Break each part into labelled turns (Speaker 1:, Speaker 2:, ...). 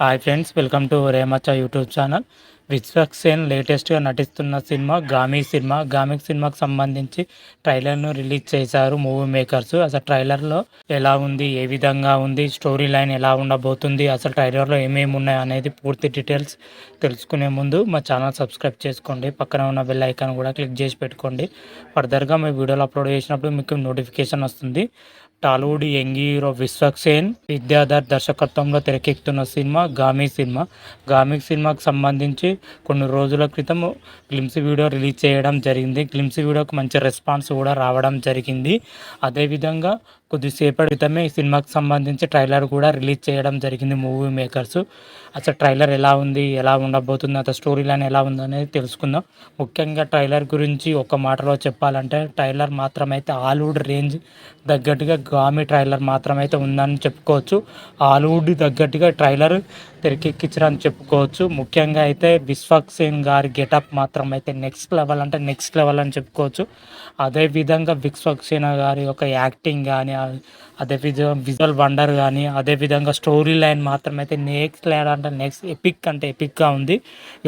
Speaker 1: Hi friends welcome to రేమచ్చ YouTube channel Vishwak Sen లేటెస్ట్గా నటిస్తున్న సినిమా గామి సినిమా. గామి సినిమాకి సంబంధించి ట్రైలర్ను రిలీజ్ చేశారు మూవీ మేకర్స్. అసలు ట్రైలర్లో ఎలా ఉంది? ఏ విధంగా ఉంది? స్టోరీ లైన్ ఎలా ఉండబోతుంది? అసలు ట్రైలర్లో ఏమేమి ఉన్నాయి అనేది పూర్తి డీటెయిల్స్ తెలుసుకునే ముందు మా ఛానల్ సబ్స్క్రైబ్ చేసుకోండి. పక్కన ఉన్న బెల్ ఐకాన్ కూడా క్లిక్ చేసి పెట్టుకోండి. ఫర్దర్గా మీ వీడియోలు అప్లోడ్ చేసినప్పుడు మీకు నోటిఫికేషన్ వస్తుంది. Tollywood young hero Vishwak Sen Vidyadhar దర్శకత్వంలో తెరకెక్కుతున్న సినిమా గామి సినిమా. గామి సినిమాకి సంబంధించి కొన్ని రోజుల క్రితం గ్లిమ్స్ వీడియో రిలీజ్ చేయడం జరిగింది. గ్లిమ్స్ వీడియోకి మంచి రెస్పాన్స్ కూడా రావడం జరిగింది. అదేవిధంగా కొద్దిసేపటి క్రితమే ఈ సినిమాకి సంబంధించి ట్రైలర్ కూడా రిలీజ్ చేయడం జరిగింది మూవీ మేకర్స్. అసలు ట్రైలర్ ఎలా ఉంది ఎలా ఉండబోతుంది అసలు స్టోరీ లైన్ ఎలా ఉంది అనేది తెలుసుకుందాం. ముఖ్యంగా ట్రైలర్ గురించి ఒక మాటలో చెప్పాలంటే ట్రైలర్ మాత్రమైతే హాలీవుడ్ రేంజ్ తగ్గట్టుగా గామి ట్రైలర్ మాత్రమైతే ఉందని చెప్పుకోవచ్చు. హాలీవుడ్ తగ్గట్టుగా ట్రైలర్ తెరకెక్కించడం చెప్పుకోవచ్చు. ముఖ్యంగా అయితే విశ్వక్ సేన్ గారి గెటప్ మాత్రం అయితే నెక్స్ట్ లెవెల్ అంటే నెక్స్ట్ లెవెల్ అని చెప్పుకోవచ్చు. అదేవిధంగా విశ్వక్ సేన గారి యొక్క యాక్టింగ్ కానీ అదేవిధంగా విజువల్ వండర్ కానీ అదేవిధంగా స్టోరీ లైన్ మాత్రం అయితే నెక్స్ట్ లైన్ అంటే నెక్స్ట్ ఎపిక్ అంటే ఎపిక్గా ఉంది.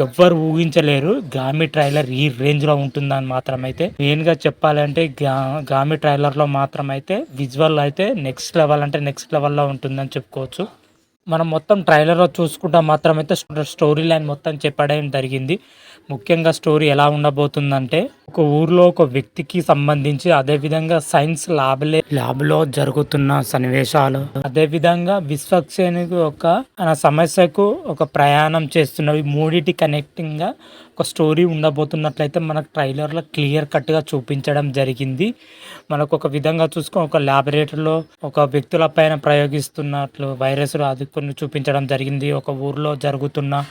Speaker 1: ఎవ్వరు ఊహించలేరు. గామి ట్రైలర్ ఈ రేంజ్లో ఉంటుందని మాత్రం అయితే మెయిన్గా చెప్పాలంటే గా గామి ట్రైలర్లో మాత్రం అయితే విజువల్ అయితే నెక్స్ట్ లెవెల్ అంటే నెక్స్ట్ లెవెల్లో ఉంటుందని చెప్పుకోవచ్చు. మనం మొత్తం ట్రైలర్లో చూసుకుంటా మాత్రమైతే స్టోరీ లైన్ మొత్తం చెప్పడం జరిగింది. ముఖ్యంగా స్టోరీ ఎలా ఉండబోతుందంటే ఒక ఊర్లో ఒక వ్యక్తికి సంబంధించి అదేవిధంగా సైన్స్ ల్యాబ్లే ల్యాబ్లో జరుగుతున్న సన్నివేశాలు. అదేవిధంగా విశ్వక్సేనికి ఒక సమస్యకు ఒక ప్రయాణం చేస్తున్నవి మూడిటి కనెక్టింగ్గా ఒక స్టోరీ ఉండబోతున్నట్లయితే మనకు ట్రైలర్లో క్లియర్ కట్గా చూపించడం జరిగింది. మనకు ఒక విధంగా చూసుకొని ఒక ల్యాబొరేటరీలో ఒక వ్యక్తుల పైన ప్రయోగిస్తున్నట్లు వైరస్ అది కొన్ని చూపించడం జరిగింది. ఒక ఊర్లో జరుగుతున్న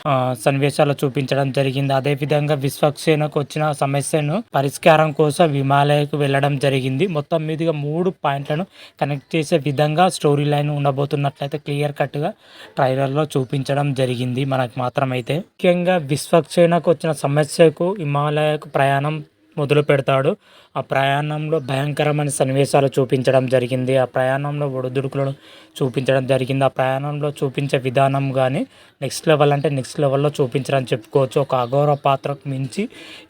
Speaker 1: సన్నివేశాలు చూపించడం జరిగింది. అదే విధంగా విశ్వక్సేనకు వచ్చిన సమస్యను పరిష్కారం కోసం హిమాలయకు వెళ్ళడం జరిగింది. మొత్తం మీదుగా మూడు పాయింట్లను కనెక్ట్ చేసే విధంగా స్టోరీ లైన్ ఉండబోతున్నట్లయితే క్లియర్ కట్గా ట్రైలర్లో చూపించడం జరిగింది మనకు మాత్రమైతే. ముఖ్యంగా విశ్వక్సేనకు వచ్చిన సమస్యకు హిమాలయకు ప్రయాణం మొదలు పెడతాడు ఆ ప్రయాణంలో భయంకరమైన సన్నివేశాలు చూపించడం జరిగింది. ఆ ప్రయాణంలో ఒడిదుడుకులను చూపించడం జరిగింది. ఆ ప్రయాణంలో చూపించే విధానం కానీ నెక్స్ట్ లెవెల్ అంటే నెక్స్ట్ లెవెల్లో చూపించడం చెప్పుకోవచ్చు. ఒక అగౌరవ పాత్రకు మించి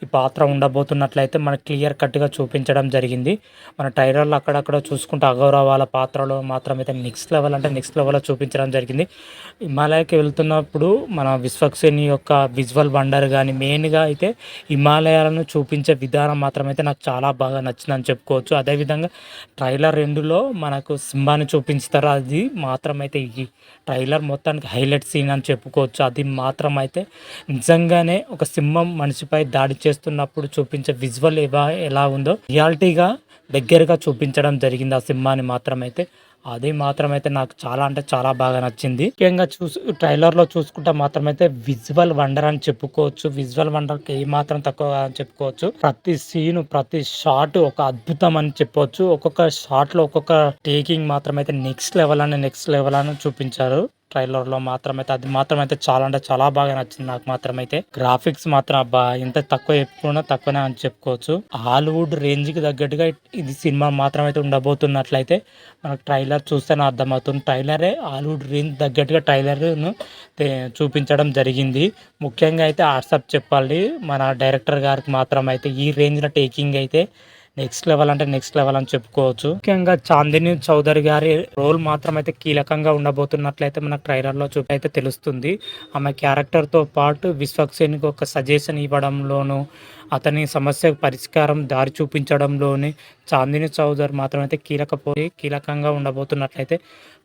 Speaker 1: ఈ పాత్ర ఉండబోతున్నట్లయితే మనకు క్లియర్ కట్గా చూపించడం జరిగింది. మన టైరర్లు అక్కడక్కడ చూసుకుంటే అగౌరవాల పాత్రలో మాత్రమైతే నెక్స్ట్ లెవెల్ అంటే నెక్స్ట్ లెవెల్లో చూపించడం జరిగింది. హిమాలయకి వెళ్తున్నప్పుడు మన విశ్వక్సేని యొక్క విజువల్ వండర్ కానీ మెయిన్గా అయితే హిమాలయాలను చూపించే విధానం మాత్రమైతే నాకు చాలా బాగా నచ్చిందని చెప్పుకోవచ్చు. అదేవిధంగా ట్రైలర్ రెండులో మనకు సింబాని చూపించుతారు. అది మాత్రమైతే ఈ ట్రైలర్ మొత్తానికి హైలైట్ సీన్ అని చెప్పుకోవచ్చు. అది మాత్రం అయితే నిజంగానే ఒక సింహం మనిషిపై దాడి చేస్తున్నప్పుడు చూపించే విజువల్ ఎలా ఎలా ఉందో. రియాలిటీగా దగ్గరగా చూపించడం జరిగింది ఆ సింహాన్ని మాత్రమైతే. అది మాత్రమైతే నాకు చాలా అంటే చాలా బాగా నచ్చింది. ముఖ్యంగా చూసు ట్రైలర్లో చూసుకుంటే మాత్రమైతే విజువల్ వండర్ అని చెప్పుకోవచ్చు. విజువల్ వండర్కి ఏ మాత్రం తక్కువ అని చెప్పుకోవచ్చు. ప్రతి సీన్ ప్రతి షాట్ ఒక అద్భుతం అని చెప్పవచ్చు ఒక్కొక్క షాట్లో ఒక్కొక్క టేకింగ్ మాత్రమైతే నెక్స్ట్ లెవెల్ అని నెక్స్ట్ లెవెల్ అని చూపించారు. ట్రైలర్లో మాత్రమైతే అది మాత్రమైతే చాలా అంటే చాలా బాగా నచ్చింది నాకు మాత్రమైతే. గ్రాఫిక్స్ మాత్రం అబ్బా ఎంత తక్కువ చెప్పుకున్నా తక్కువనే అని చెప్పుకోవచ్చు. హాలీవుడ్ రేంజ్కి తగ్గట్టుగా ఇది సినిమా మాత్రమైతే ఉండబోతున్నట్లయితే మనకు ట్రైలర్ చూస్తేనే అర్థమవుతుంది. ట్రైలరే హాలీవుడ్ రేంజ్ తగ్గట్టుగా ట్రైలర్ను చూపించడం జరిగింది. ముఖ్యంగా అయితే వాట్సాప్ చెప్పాలి. మన డైరెక్టర్ గారికి మాత్రం అయితే ఈ రేంజ్లో టేకింగ్ అయితే నెక్స్ట్ లెవెల్ అంటే నెక్స్ట్ లెవెల్ అని చెప్పుకోవచ్చు. ముఖ్యంగా చాందిని చౌదరి గారి రోల్ మాత్రం అయితే కీలకంగా ఉండబోతున్నట్లయితే మనకు ట్రైలర్లో చూపి అయితే తెలుస్తుంది. ఆమె క్యారెక్టర్తో పాటు విశ్వక్సేన్కి ఒక సజెషన్ ఇవ్వడంలోను అతని సమస్యకు పరిష్కారం దారి చూపించడంలోని చాందిని చౌదరి మాత్రం అయితే కీలకపోయి కీలకంగా ఉండబోతున్నట్లయితే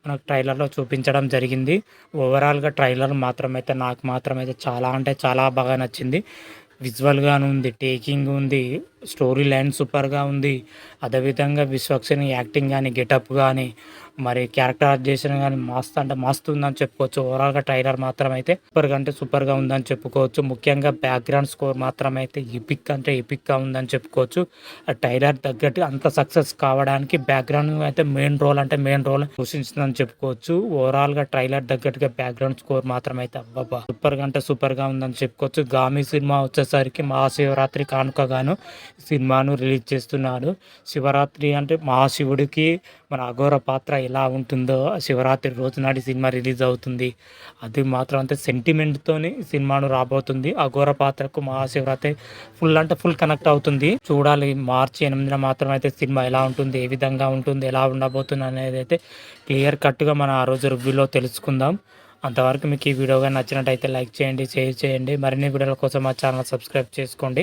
Speaker 1: మనకు ట్రైలర్లో చూపించడం జరిగింది. ఓవరాల్గా ట్రైలర్ మాత్రమైతే నాకు మాత్రమైతే చాలా అంటే చాలా బాగా నచ్చింది. విజువల్గాను ఉంది టేకింగ్ ఉంది స్టోరీ లైన్ సూపర్గా ఉంది. అదేవిధంగా విశ్వక్సేన్ యాక్టింగ్ కానీ గెటప్ కానీ మరి క్యారెక్టర్ చేసిన కానీ మస్తు అంటే మస్తు ఉందని చెప్పుకోవచ్చు. ఓవరాల్గా ట్రైలర్ మాత్రం అయితే సూపర్గా అంటే సూపర్గా ఉందని చెప్పుకోవచ్చు. ముఖ్యంగా బ్యాక్గ్రౌండ్ స్కోర్ మాత్రం అయితే ఎపిక్ అంటే ఎపిక్గా ఉందని చెప్పుకోవచ్చు. ఆ ట్రైలర్ తగ్గట్టు అంత సక్సెస్ కావడానికి బ్యాక్గ్రౌండ్ అయితే మెయిన్ రోల్ అంటే మెయిన్ రోల్ సూచించిందని చెప్పుకోవచ్చు. ఓవరాల్గా ట్రైలర్ తగ్గట్టుగా బ్యాక్గ్రౌండ్ స్కోర్ మాత్రం అయితే అబ్బాబా సూపర్గా అంటే సూపర్గా ఉందని చెప్పుకోవచ్చు. గామి సినిమా వచ్చేసరికి మహాశివరాత్రి కానుకగాను సినిమాను రిలీజ్ చేస్తున్నాడు. శివరాత్రి అంటే మహాశివుడికి మన అఘోర పాత్ర ఎలా ఉంటుందో శివరాత్రి రోజు నాటి సినిమా రిలీజ్ అవుతుంది. అది మాత్రం అంతే సెంటిమెంట్తోనే సినిమాను రాబోతుంది. అఘోర పాత్రకు మహాశివరాత్రి ఫుల్ అంటే ఫుల్ కనెక్ట్ అవుతుంది. చూడాలి మార్చి ఎనిమిదిన మాత్రం అయితే సినిమా ఎలా ఉంటుంది ఏ విధంగా ఉంటుంది ఎలా ఉండబోతుంది అనేది అయితే క్లియర్ కట్గా మనం ఆ రోజు రివ్యూలో తెలుసుకుందాం. అంతవరకు మీకు ఈ వీడియోగా నచ్చినట్టయితే లైక్ చేయండి షేర్ చేయండి. మరిన్ని వీడియోల కోసం మా ఛానల్ సబ్స్క్రైబ్ చేసుకోండి.